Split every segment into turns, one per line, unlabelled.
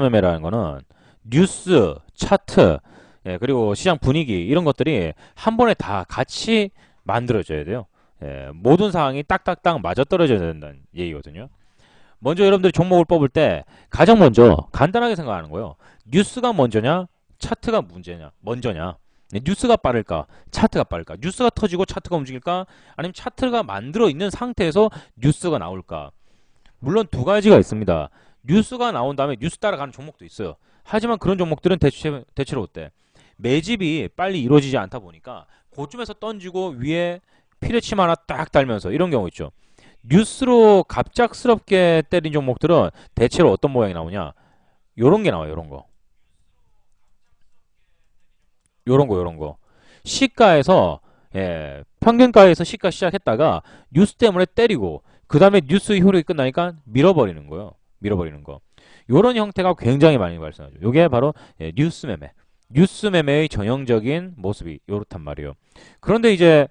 매매라는 거는 뉴스, 차트, 예, 그리고 시장 분위기 이런 것들이 한 번에 다 같이 만들어져야 돼요. 예, 모든 상황이 딱딱딱 맞아떨어져야 된다는 얘기거든요. 먼저 여러분들이 종목을 뽑을 때 가장 먼저 간단하게 생각하는 거예요. 뉴스가 먼저냐, 차트가 문제냐, 먼저냐. 네, 뉴스가 빠를까, 차트가 빠를까. 뉴스가 터지고 차트가 움직일까, 아니면 차트가 만들어 있는 상태에서 뉴스가 나올까. 물론 두 가지가 있습니다. 뉴스가 나온 다음에 뉴스 따라가는 종목도 있어요. 하지만 그런 종목들은 대체, 대체로 어때? 매집이 빨리 이루어지지 않다 보니까 고점에서 던지고 위에 피레침 하나 딱 달면서 이런 경우 있죠. 뉴스로 갑작스럽게 때린 종목들은 대체로 어떤 모양이 나오냐? 요런 게 나와요. 요런 거. 요런 거 요런 거. 시가에서 예, 평균가에서 시가 시작했다가 뉴스 때문에 때리고 그 다음에 뉴스 효력이 끝나니까 밀어버리는 거예요. 밀어버리는 거. 요런 형태가 굉장히 많이 발생하죠. 요게 바로 예, 뉴스 매매. 뉴스 매매의 전형적인 모습이 요렇단 말이에요. 그런데 이제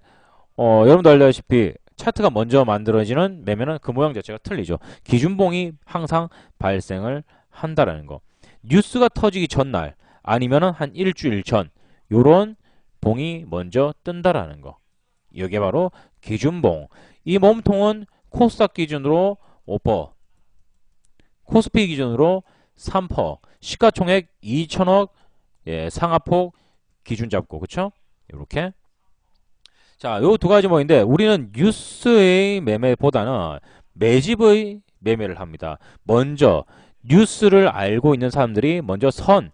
어, 여러분도 알다시피 차트가 먼저 만들어지는 매매는 그 모양 자체가 틀리죠. 기준봉이 항상 발생을 한다라는 거. 뉴스가 터지기 전날 아니면은 한 일주일 전 요런 봉이 먼저 뜬다라는 거. 이게 바로 기준봉. 이 몸통은 코스닥 기준으로 5%, 코스피 기준으로 3%, 시가총액 2천억 예, 상하폭 기준 잡고 그쵸? 이렇게 자, 요 두 가지 모인데 우리는 뉴스의 매매보다는 매집의 매매를 합니다. 먼저 뉴스를 알고 있는 사람들이 먼저 선,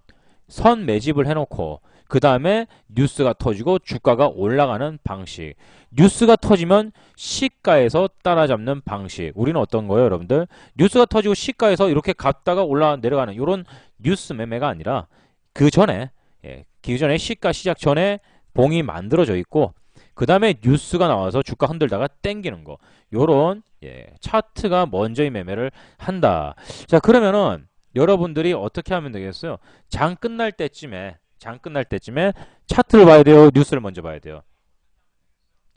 선 매집을 해놓고 그 다음에 뉴스가 터지고 주가가 올라가는 방식. 뉴스가 터지면 시가에서 따라잡는 방식. 우리는 어떤 거예요, 여러분들? 뉴스가 터지고 시가에서 이렇게 갔다가 올라 내려가는 이런 뉴스 매매가 아니라 그 전에 예, 그 전에 시가 시작 전에 봉이 만들어져 있고 그 다음에 뉴스가 나와서 주가 흔들다가 땡기는 거 요런 예, 차트가 먼저의 매매를 한다 자 그러면은 여러분들이 어떻게 하면 되겠어요 장 끝날 때쯤에 장 끝날 때쯤에 차트를 봐야 돼요 뉴스를 먼저 봐야 돼요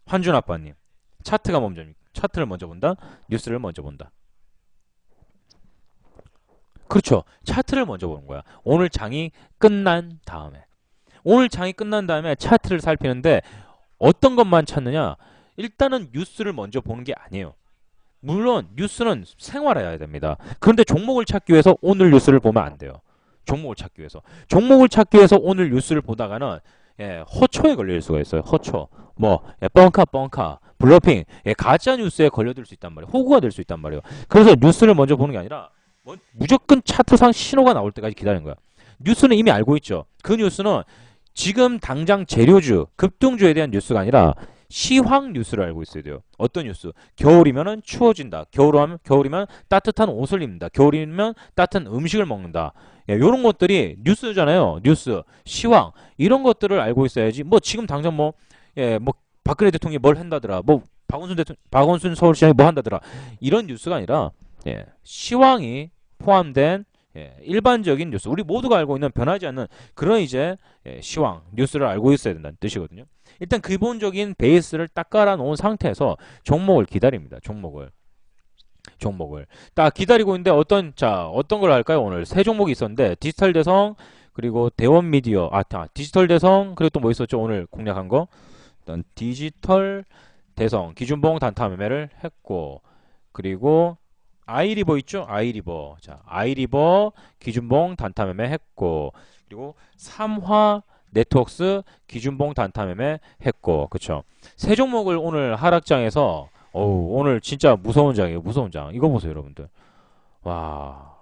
환준 아빠님 차트가 먼저 차트를 먼저 본다 뉴스를 먼저 본다 그렇죠 차트를 먼저 보는 거야 오늘 장이 끝난 다음에 오늘 장이 끝난 다음에 차트를 살피는데 어떤 것만 찾느냐? 일단은 뉴스를 먼저 보는 게 아니에요. 물론 뉴스는 생활해야 됩니다. 그런데 종목을 찾기 위해서 오늘 뉴스를 보면 안 돼요. 종목을 찾기 위해서. 종목을 찾기 위해서 오늘 뉴스를 보다가는 예, 허초에 걸릴 수가 있어요. 허초. 뭐 예, 뻥카 뻥카 블러핑 예, 가짜 뉴스에 걸려들 수 있단 말이에요. 호구가 될 수 있단 말이에요. 그래서 뉴스를 먼저 보는 게 아니라 뭐, 무조건 차트상 신호가 나올 때까지 기다리는 거야. 뉴스는 이미 알고 있죠. 그 뉴스는 지금 당장 재료주, 급등주에 대한 뉴스가 아니라 시황 뉴스를 알고 있어야 돼요. 어떤 뉴스? 겨울이면은 추워진다. 겨울하면 겨울이면 따뜻한 옷을 입는다. 겨울이면 따뜻한 음식을 먹는다. 예, 이런 것들이 뉴스잖아요. 뉴스, 시황 이런 것들을 알고 있어야지. 뭐 지금 당장 뭐 예, 뭐 박근혜 대통령이 뭘 한다더라. 뭐 박원순 대통령, 박원순 서울시장이 뭐 한다더라. 이런 뉴스가 아니라 예, 시황이 포함된 예, 일반적인 뉴스, 우리 모두가 알고 있는 변하지 않는 그런 이제 예, 시황 뉴스를 알고 있어야 된다는 뜻이거든요. 일단 기본적인 베이스를 딱 깔아 놓은 상태에서 종목을 기다립니다. 종목을. 종목을 딱 기다리고 있는데 어떤 자 어떤 걸 할까요 오늘 세 종목이 있었는데 디지털 대성 그리고 대원 미디어 아 디지털 대성 그리고 또 뭐 있었죠 오늘 공략한 거 일단 디지털 대성 기준봉 단타 매매를 했고 그리고 아이리버 있죠? 아이리버. 자, 아이리버 기준봉 단타 매매 했고 그리고 삼화 네트웍스 기준봉 단타 매매 했고 그쵸? 세 종목을 오늘 하락장에서 어우, 오늘 진짜 무서운 장이에요. 무서운 장. 이거 보세요, 여러분들. 와.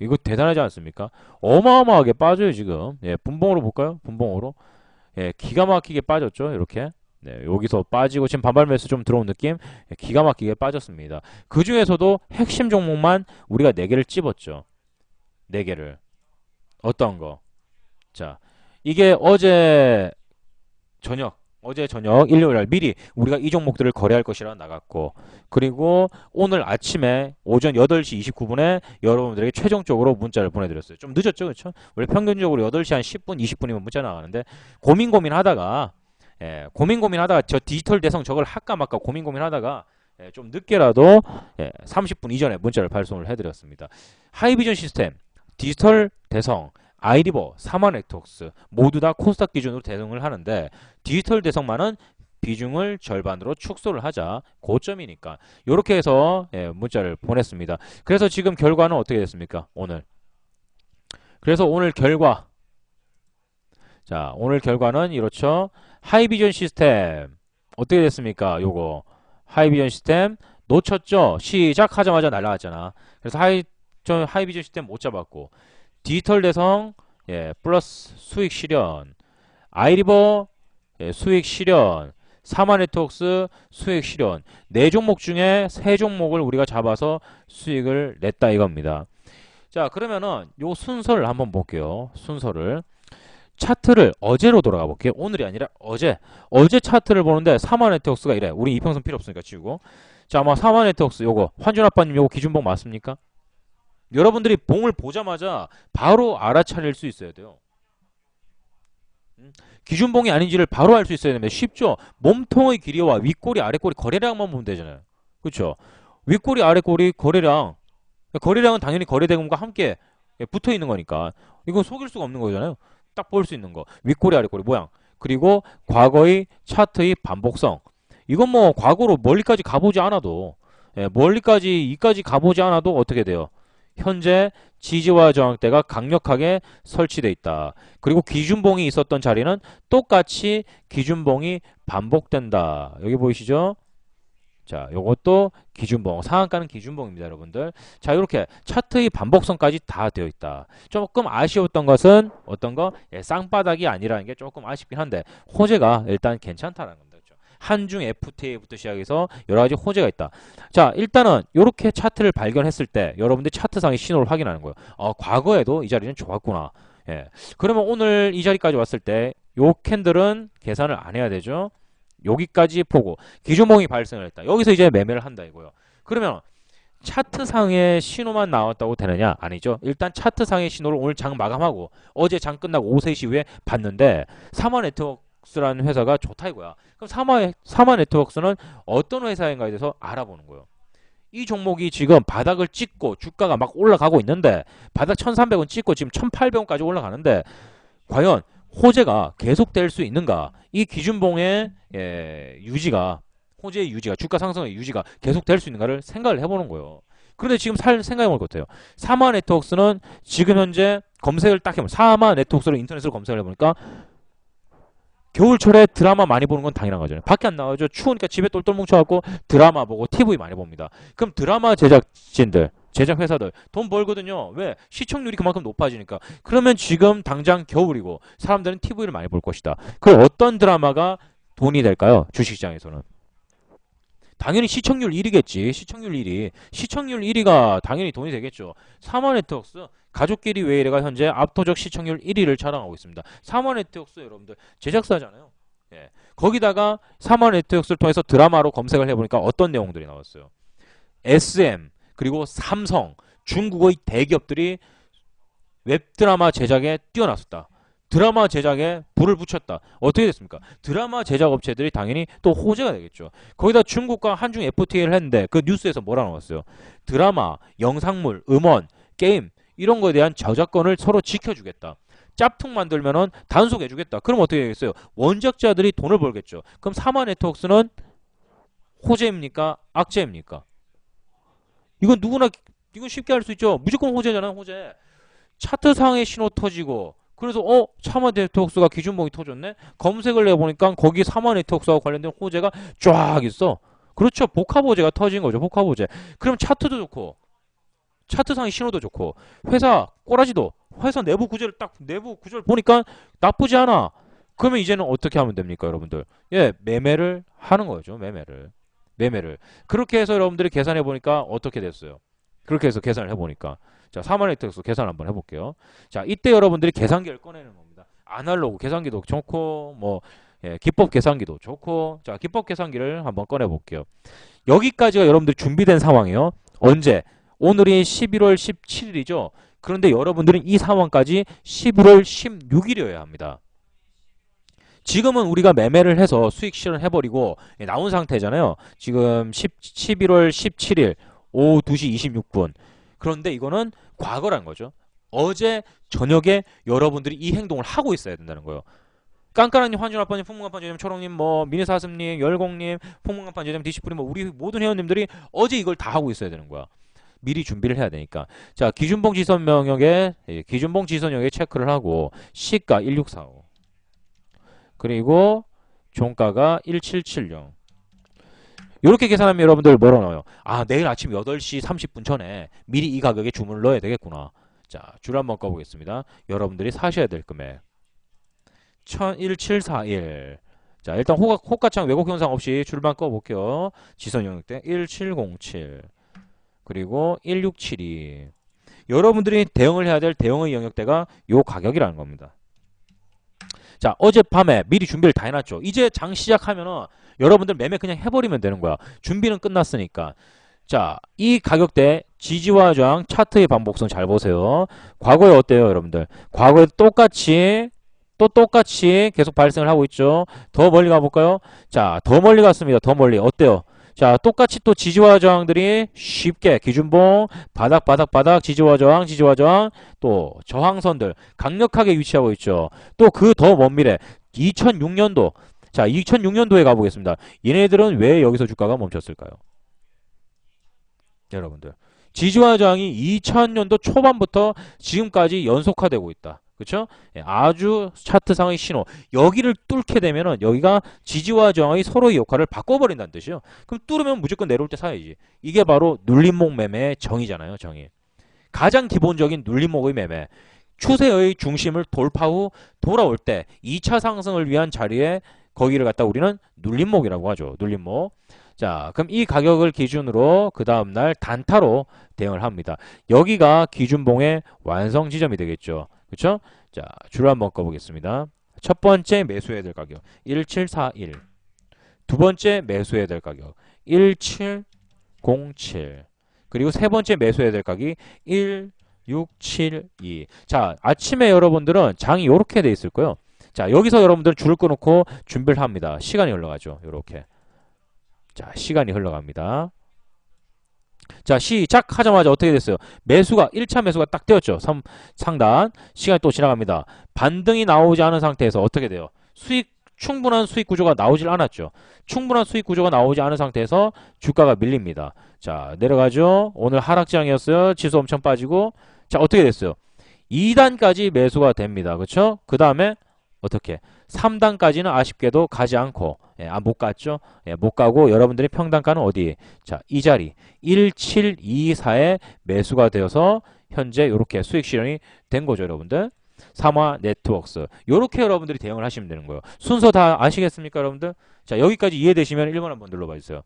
이거 대단하지 않습니까? 어마어마하게 빠져요, 지금. 예, 분봉으로 볼까요? 분봉으로. 예, 기가 막히게 빠졌죠, 이렇게. 네, 여기서 빠지고 지금 반발 매수 좀 들어온 느낌 네, 기가 막히게 빠졌습니다. 그 중에서도 핵심 종목만 우리가 4개를 찝었죠. 4개를. 어떤 거? 자, 이게 어제 저녁, 어제 저녁 일요일 날 미리 우리가 이 종목들을 거래할 것이라 나갔고 그리고 오늘 아침에 오전 8시 29분에 여러분들에게 최종적으로 문자를 보내드렸어요. 좀 늦었죠, 그렇죠? 원래 평균적으로 8시 한 10분, 20분이면 문자 나가는데 고민 고민하다가 예, 고민 고민하다가 저 디지털 대성 저걸 할까 말까 고민 고민하다가 예, 좀 늦게라도 예, 30분 이전에 문자를 발송을 해드렸습니다. 하이비전 시스템 디지털 대성, 아이리버, 사마 네트워크스 모두 다 코스닥 기준으로 대응을 하는데 디지털 대성만은 비중을 절반으로 축소를 하자 고점이니까 이렇게 해서 예, 문자를 보냈습니다. 그래서 지금 결과는 어떻게 됐습니까? 오늘 그래서 오늘 결과 자 오늘 결과는 이렇죠. 하이비전 시스템 어떻게 됐습니까? 요거 하이비전 시스템 놓쳤죠. 시작하자마자 날라갔잖아. 그래서 하이 저 하이비전 시스템 못 잡았고 디지털 대성 예, 플러스 수익 실현 아이리버 예, 수익 실현 사마 네트워크스 수익 실현 네 종목 중에 세 종목을 우리가 잡아서 수익을 냈다 이겁니다. 자 그러면은 요 순서를 한번 볼게요. 순서를 차트를 어제로 돌아가 볼게요. 오늘이 아니라 어제 어제 차트를 보는데 사마 네트워크스가 이래. 우리 이평선 필요 없으니까 지우고 자 아마 사마 네트워크스 요거 환준 아빠님 요거 기준봉 맞습니까? 여러분들이 봉을 보자마자 바로 알아차릴 수 있어야 돼요. 음? 기준봉이 아닌지를 바로 알 수 있어야 됩니다. 쉽죠? 몸통의 길이와 윗꼬리 아랫꼬리 거래량만 보면 되잖아요. 그렇죠? 윗꼬리 아랫꼬리 거래량 거래량은 당연히 거래대금과 함께 붙어 있는 거니까 이건 속일 수가 없는 거잖아요. 딱 볼 수 있는 거 윗꼬리 아랫꼬리 모양 그리고 과거의 차트의 반복성 이건 뭐 과거로 멀리까지 가보지 않아도 예, 멀리까지 이까지 가보지 않아도 어떻게 돼요? 현재 지지와 저항대가 강력하게 설치돼 있다. 그리고 기준봉이 있었던 자리는 똑같이 기준봉이 반복된다. 여기 보이시죠? 자, 요것도 기준봉, 상한가는 기준봉입니다, 여러분들. 자, 이렇게 차트의 반복성까지 다 되어 있다. 조금 아쉬웠던 것은 어떤 거? 예, 쌍바닥이 아니라는 게 조금 아쉽긴 한데 호재가 일단 괜찮다는 겁니다. 그렇죠? 한중 FTA부터 시작해서 여러 가지 호재가 있다. 자, 일단은 이렇게 차트를 발견했을 때 여러분들 차트상의 신호를 확인하는 거예요. 어, 과거에도 이 자리는 좋았구나. 예. 그러면 오늘 이 자리까지 왔을 때 요 캔들은 계산을 안 해야 되죠. 여기까지 보고 기준봉이 발생을 했다. 여기서 이제 매매를 한다 이거요. 그러면 차트상의 신호만 나왔다고 되느냐? 아니죠. 일단 차트상의 신호를 오늘 장 마감하고 어제 장 끝나고 5, 3시 후에 봤는데 사마 네트워크스라는 회사가 좋다 이거야. 그럼 사마, 사마 네트워크스는 어떤 회사인가에 대해서 알아보는 거예요. 이 종목이 지금 바닥을 찍고 주가가 막 올라가고 있는데 바닥 1300원 찍고 지금 1800원까지 올라가는데 과연 호재가 계속될 수 있는가? 이 기준봉의 예, 유지가 호재의 유지가 주가 상승의 유지가 계속될 수 있는가를 생각을 해보는 거예요. 그런데 지금 살 생각해볼 것 같아요. 사마 네트워크스는 지금 현재 검색을 딱 해보면 사마 네트워크스를 인터넷으로 검색을 해보니까 겨울철에 드라마 많이 보는 건 당연한 거잖아요. 밖에 안 나가죠. 추우니까 집에 똘똘 뭉쳐갖고 드라마 보고 TV 많이 봅니다. 그럼 드라마 제작진들 제작 회사들 돈 벌거든요. 왜? 시청률이 그만큼 높아지니까. 그러면 지금 당장 겨울이고 사람들은 TV를 많이 볼 것이다. 그 어떤 드라마가 돈이 될까요? 주식시장에서는. 당연히 시청률 1위겠지. 시청률 1위. 시청률 1위가 당연히 돈이 되겠죠. 사마 네트워크스 가족끼리 왜 이래가 현재 압도적 시청률 1위를 자랑하고 있습니다. 사마 네트워크스 여러분들 제작사잖아요. 예. 거기다가 사마 네트워크스를 통해서 드라마로 검색을 해보니까 어떤 내용들이 나왔어요. SM 그리고 삼성, 중국의 대기업들이 웹드라마 제작에 뛰어났었다. 드라마 제작에 불을 붙였다. 어떻게 됐습니까? 드라마 제작 업체들이 당연히 또 호재가 되겠죠. 거기다 중국과 한중 FTA를 했는데 그 뉴스에서 뭐라 나왔어요? 드라마, 영상물, 음원, 게임 이런 거에 대한 저작권을 서로 지켜주겠다. 짭퉁 만들면은 단속해주겠다. 그럼 어떻게 되겠어요? 원작자들이 돈을 벌겠죠. 그럼 사마 네트워크스는 호재입니까? 악재입니까? 이건 누구나 이건 쉽게 할 수 있죠. 무조건 호재잖아요, 호재. 차트상의 신호 터지고 그래서 어 사마 네트워크스가 기준봉이 터졌네. 검색을 해보니까 거기 사마 네트워크스와 관련된 호재가 쫙 있어. 그렇죠. 복합 호재가 터진 거죠. 복합 호재. 그럼 차트도 좋고 차트상의 신호도 좋고 회사 꼬라지도 회사 내부 구조를 딱 내부 구조를 보니까 나쁘지 않아. 그러면 이제는 어떻게 하면 됩니까, 여러분들? 예, 매매를 하는 거죠. 매매를. 매매를. 그렇게 해서 여러분들이 계산해 보니까 어떻게 됐어요? 그렇게 해서 계산을 해 보니까 자, 3만 획득수 계산 한번 해 볼게요. 자, 이때 여러분들이 계산기를 꺼내는 겁니다. 아날로그 계산기도 좋고 뭐 예, 기법 계산기도 좋고 자, 기법 계산기를 한번 꺼내 볼게요. 여기까지가 여러분들 준비된 상황이에요. 언제? 오늘이 11월 17일이죠. 그런데 여러분들은 이 상황까지 11월 16일이어야 합니다. 지금은 우리가 매매를 해서 수익 실현 해버리고 예, 나온 상태잖아요. 지금 10, 11월 17일 오후 2시 26분. 그런데 이거는 과거란 거죠. 어제 저녁에 여러분들이 이 행동을 하고 있어야 된다는 거예요. 깐깐한님, 환준아빠님, 풍문간판주님, 초롱님, 뭐 미니사슴님, 열공님, 풍문간판주님, 디시프리 뭐 우리 모든 회원님들이 어제 이걸 다 하고 있어야 되는 거야. 미리 준비를 해야 되니까. 자, 기준봉 지선 명령에 예, 기준봉 지선역에 체크를 하고 시가 1645. 그리고 종가가 1770. 이렇게 계산하면 여러분들 뭐라 나와요? 아, 내일 아침 8시 30분 전에 미리 이 가격에 주문을 넣어야 되겠구나. 자, 줄 한번 꺼보겠습니다. 여러분들이 사셔야 될 금액. 11741. 자, 일단 호가, 호가창 왜곡 현상 없이 줄만 꺼볼게요. 지선 영역 대 1707. 그리고 1672. 여러분들이 대응을 해야 될 대응의 영역대가 요 가격이라는 겁니다. 자, 어젯밤에 미리 준비를 다 해놨죠. 이제 장 시작하면은 여러분들 매매 그냥 해버리면 되는 거야. 준비는 끝났으니까. 자, 이 가격대 지지와 저항 차트의 반복성 잘 보세요. 과거에 어때요, 여러분들? 과거에 똑같이 또 똑같이 계속 발생을 하고 있죠. 더 멀리 가볼까요? 자, 더 멀리 갔습니다. 더 멀리. 어때요? 자, 똑같이 또 지지와 저항들이 쉽게 기준봉, 바닥, 바닥, 바닥, 지지와 저항, 지지와 저항, 또 저항선들 강력하게 위치하고 있죠. 또 그 더 먼 미래 2006년도 자, 2006년도에 가보겠습니다. 얘네들은 왜 여기서 주가가 멈췄을까요? 여러분들. 지지와 저항이 2000년도 초반부터 지금까지 연속화되고 있다. 그렇죠? 아주 차트상의 신호. 여기를 뚫게 되면은 여기가 지지와 저항이 서로의 역할을 바꿔버린다는 뜻이요. 그럼 뚫으면 무조건 내려올 때 사야지. 이게 바로 눌림목 매매의 정의잖아요. 정의. 가장 기본적인 눌림목의 매매. 추세의 중심을 돌파 후 돌아올 때 2차 상승을 위한 자리에 거기를 갖다 우리는 눌림목이라고 하죠. 눌림목. 자, 그럼 이 가격을 기준으로 그 다음날 단타로 대응을 합니다. 여기가 기준봉의 완성 지점이 되겠죠. 그렇죠? 자, 줄 한번 꺼보겠습니다. 첫 번째 매수해야 될 가격 1741. 두 번째 매수해야 될 가격 1707. 그리고 세 번째 매수해야 될 가격이 1672. 자, 아침에 여러분들은 장이 이렇게 돼 있을 거예요. 자, 여기서 여러분들 줄을 끊고 준비를 합니다. 시간이 흘러가죠. 이렇게. 자, 시간이 흘러갑니다. 자, 시작하자마자 어떻게 됐어요? 매수가 1차 매수가 딱 되었죠. 3, 상단. 시간이 또 지나갑니다. 반등이 나오지 않은 상태에서 어떻게 돼요? 수익 충분한 수익 구조가 나오질 않았죠. 충분한 수익 구조가 나오지 않은 상태에서 주가가 밀립니다. 자, 내려가죠. 오늘 하락장이었어요. 지수 엄청 빠지고. 자, 어떻게 됐어요? 2단까지 매수가 됩니다. 그렇죠? 그 다음에 어떻게? 3단까지는 아쉽게도 가지 않고 예, 아, 못 갔죠? 예, 못 가고 여러분들이 평단가는 어디? 자, 이 자리 1724에 매수가 되어서 현재 이렇게 수익 실현이 된 거죠, 여러분들. 삼화 네트워크스. 요렇게 여러분들이 대응을 하시면 되는 거예요. 순서 다 아시겠습니까, 여러분들? 자, 여기까지 이해되시면 1번 한번 눌러봐 주세요.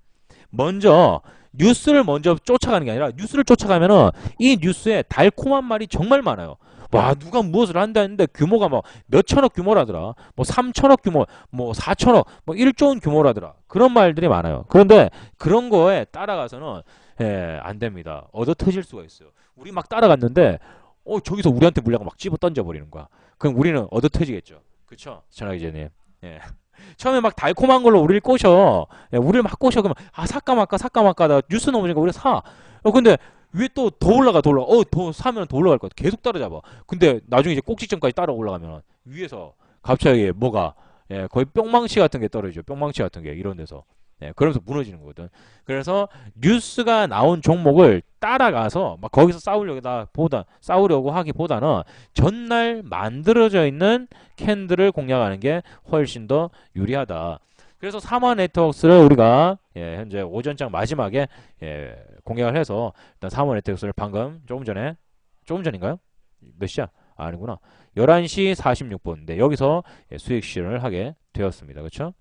먼저 뉴스를 먼저 쫓아가는 게 아니라 뉴스를 쫓아가면은 이 뉴스에 달콤한 말이 정말 많아요. 와 누가 무엇을 한다 했는데 규모가 뭐 몇천억 규모라더라. 뭐 삼천억 규모 뭐 사천억 뭐 1조 원 규모라더라. 그런 말들이 많아요. 그런데 그런 거에 따라가서는 예, 안 됩니다. 얻어 터질 수가 있어요. 우리 막 따라갔는데 어 저기서 우리한테 물량을 막 집어 던져 버리는 거야. 그럼 우리는 얻어 터지겠죠. 그쵸? 전화기자님 예. 처음에 막 달콤한 걸로 우리를 꼬셔. 예, 우리를 막 꼬셔. 그러면 아 사까 말까 사까 말까 나 뉴스 넘어지니까 우리 사. 어, 근데 위에 또 더 올라가 더 올라가. 어 더 사면 더 올라갈 것 같아 계속 따라잡아. 근데 나중에 이제 꼭지점까지 따라 올라가면 위에서 갑자기 뭐가 예, 거의 뿅망치 같은 게 떨어지죠. 뿅망치 같은 게 이런 데서. 예, 그러면서 무너지는 거거든. 그래서 뉴스가 나온 종목을 따라가서 막 거기서 싸우려고 보다 싸우려고 하기보다는 전날 만들어져 있는 캔들을 공략하는 게 훨씬 더 유리하다. 그래서 3화 네트워크스를 우리가 예, 현재 오전장 마지막에 예, 공략을 해서 일단 3화 네트워크스를 방금 조금 전에 조금 전인가요? 몇 시야? 아, 아니구나. 11시 46분. 네, 여기서 예, 수익 실현을 하게 되었습니다. 그렇죠?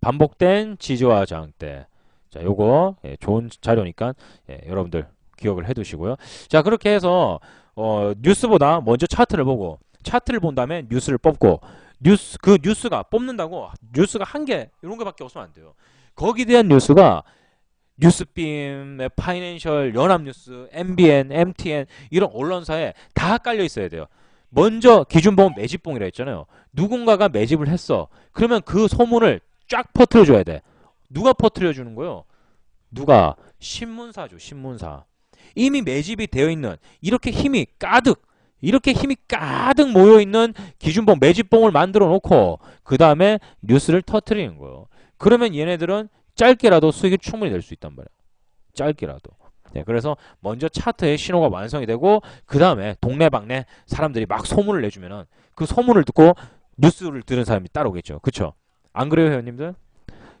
반복된 지지와 저항대. 자, 요거 예, 좋은 자료니까 예, 여러분들 기억을 해 두시고요. 자, 그렇게 해서 어, 뉴스보다 먼저 차트를 보고 차트를 본 다음에 뉴스를 뽑고 뉴스 그 뉴스가 뽑는다고 뉴스가 한 개 이런 거밖에 없으면 안 돼요. 거기에 대한 뉴스가 뉴스빔, 파이낸셜, 연합뉴스, MBN, MTN 이런 언론사에 다 깔려 있어야 돼요. 먼저 기준봉 매집봉이라 했잖아요. 누군가가 매집을 했어. 그러면 그 소문을 쫙 퍼뜨려 줘야 돼. 누가 퍼뜨려 주는 거요? 누가 신문사죠, 신문사. 이미 매집이 되어 있는 이렇게 힘이 가득 이렇게 힘이 가득 모여 있는 기준봉 매집봉을 만들어 놓고 그 다음에 뉴스를 터트리는 거예요. 그러면 얘네들은 짧게라도 수익이 충분히 낼 수 있단 말이야. 짧게라도. 네, 그래서 먼저 차트의 신호가 완성이 되고 그 다음에 동네방네 사람들이 막 소문을 내주면은 그 소문을 듣고 뉴스를 들은 사람이 따라오겠죠. 그쵸? 안 그래요, 회원님들?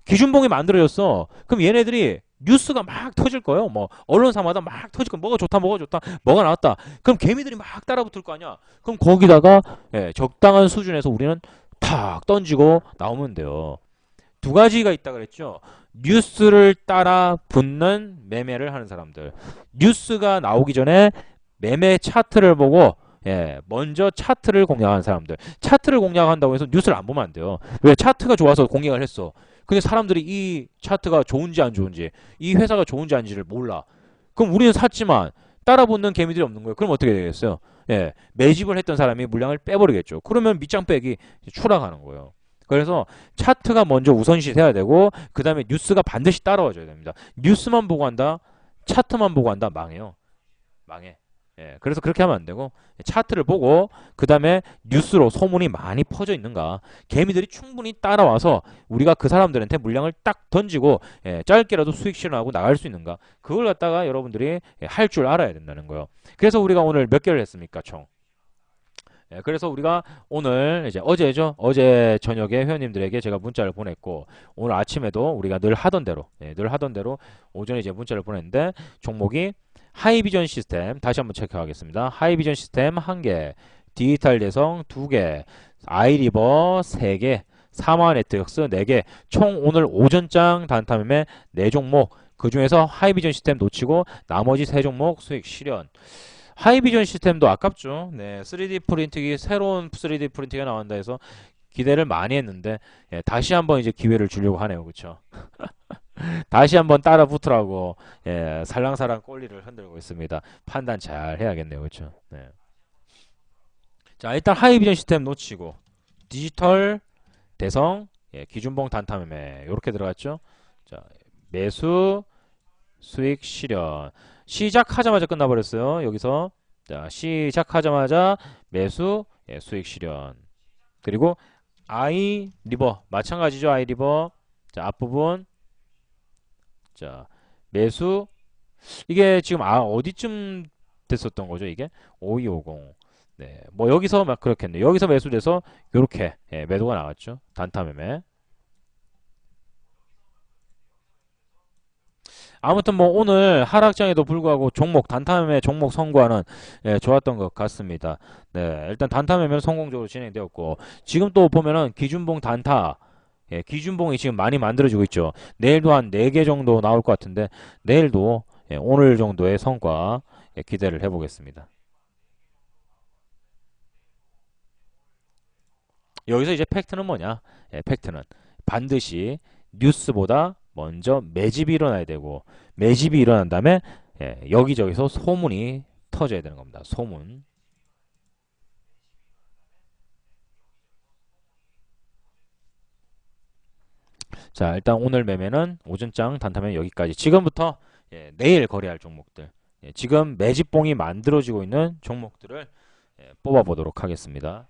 기준봉이 만들어졌어. 그럼 얘네들이 뉴스가 막 터질 거예요. 뭐 언론사마다 막 터질 거 뭐가 좋다 뭐가 좋다 뭐가 나왔다. 그럼 개미들이 막 따라붙을 거 아니야. 그럼 거기다가 예, 적당한 수준에서 우리는 탁 던지고 나오면 돼요. 두 가지가 있다 그랬죠. 뉴스를 따라 붙는 매매를 하는 사람들. 뉴스가 나오기 전에 매매 차트를 보고 예, 먼저 차트를 공략하는 사람들. 차트를 공략한다고 해서 뉴스를 안 보면 안 돼요. 왜 차트가 좋아서 공략을 했어. 근데 사람들이 이 차트가 좋은지 안 좋은지, 이 회사가 좋은지 아닌지를 몰라. 그럼 우리는 샀지만 따라 붙는 개미들이 없는 거예요. 그럼 어떻게 되겠어요? 예, 매집을 했던 사람이 물량을 빼버리겠죠. 그러면 밑장 빼기 추락하는 거예요. 그래서 차트가 먼저 우선시 돼야 되고 그 다음에 뉴스가 반드시 따라와줘야 됩니다. 뉴스만 보고 한다, 차트만 보고 한다, 망해요. 망해. 예, 그래서 그렇게 하면 안 되고 차트를 보고 그 다음에 뉴스로 소문이 많이 퍼져 있는가 개미들이 충분히 따라와서 우리가 그 사람들한테 물량을 딱 던지고 예, 짧게라도 수익 실현하고 나갈 수 있는가 그걸 갖다가 여러분들이 예, 할줄 알아야 된다는 거예요 그래서 우리가 오늘 몇 개를 했습니까 총 예, 그래서 우리가 오늘 이제 어제죠 어제 저녁에 회원님들에게 제가 문자를 보냈고 오늘 아침에도 우리가 늘 하던 대로 예, 늘 하던 대로 오전에 이제 문자를 보냈는데 종목이 하이비전 시스템 다시 한번 체크하겠습니다. 하이비전 시스템 1개, 디지털 대성 2개, 아이리버 3개, 사마 네트웍스 4개, 총 오늘 오전장 단타 매매 4종목, 그 중에서 하이비전 시스템 놓치고 나머지 3종목 수익 실현. 하이비전 시스템도 아깝죠. 네, 3D 프린트기 새로운 3D 프린트가 나온다 해서 기대를 많이 했는데 예, 다시 한번 이제 기회를 주려고 하네요. 그렇죠? 다시 한번 따라 붙으라고 예, 살랑살랑 꼴리를 흔들고 있습니다. 판단 잘 해야겠네요. 그렇죠? 네. 자, 일단 하이비전 시스템 놓치고 디지털 대성 예, 기준봉 단타 매매 이렇게 들어갔죠. 자, 매수 수익 실현 시작하자마자 끝나버렸어요. 여기서 자, 시작하자마자 매수 예, 수익 실현 그리고 아이 리버 마찬가지죠. 아이 리버 자, 앞부분 자, 매수 이게 지금 아 어디쯤 됐었던 거죠, 이게? 5250. 네. 뭐 여기서 막 그렇겠네. 여기서 매수돼서 요렇게 예, 매도가 나왔죠. 단타 매매. 아무튼 뭐 오늘 하락장에도 불구하고 종목 단타매매 종목 선고하는 예, 좋았던 것 같습니다. 네, 일단 단타매매는 성공적으로 진행되었고 지금 또 보면은 기준봉 단타 예, 기준봉이 지금 많이 만들어지고 있죠. 내일도 한 4개 정도 나올 것 같은데 내일도 예, 오늘 정도의 성과 예, 기대를 해보겠습니다. 여기서 이제 팩트는 뭐냐? 예, 팩트는 반드시 뉴스보다 먼저 매집이 일어나야 되고 매집이 일어난 다음에 예, 여기저기서 소문이 터져야 되는 겁니다. 소문. 자, 일단 오늘 매매는 오전장 단타면 여기까지. 지금부터 예, 내일 거래할 종목들. 예, 지금 매집봉이 만들어지고 있는 종목들을 예, 뽑아보도록 하겠습니다.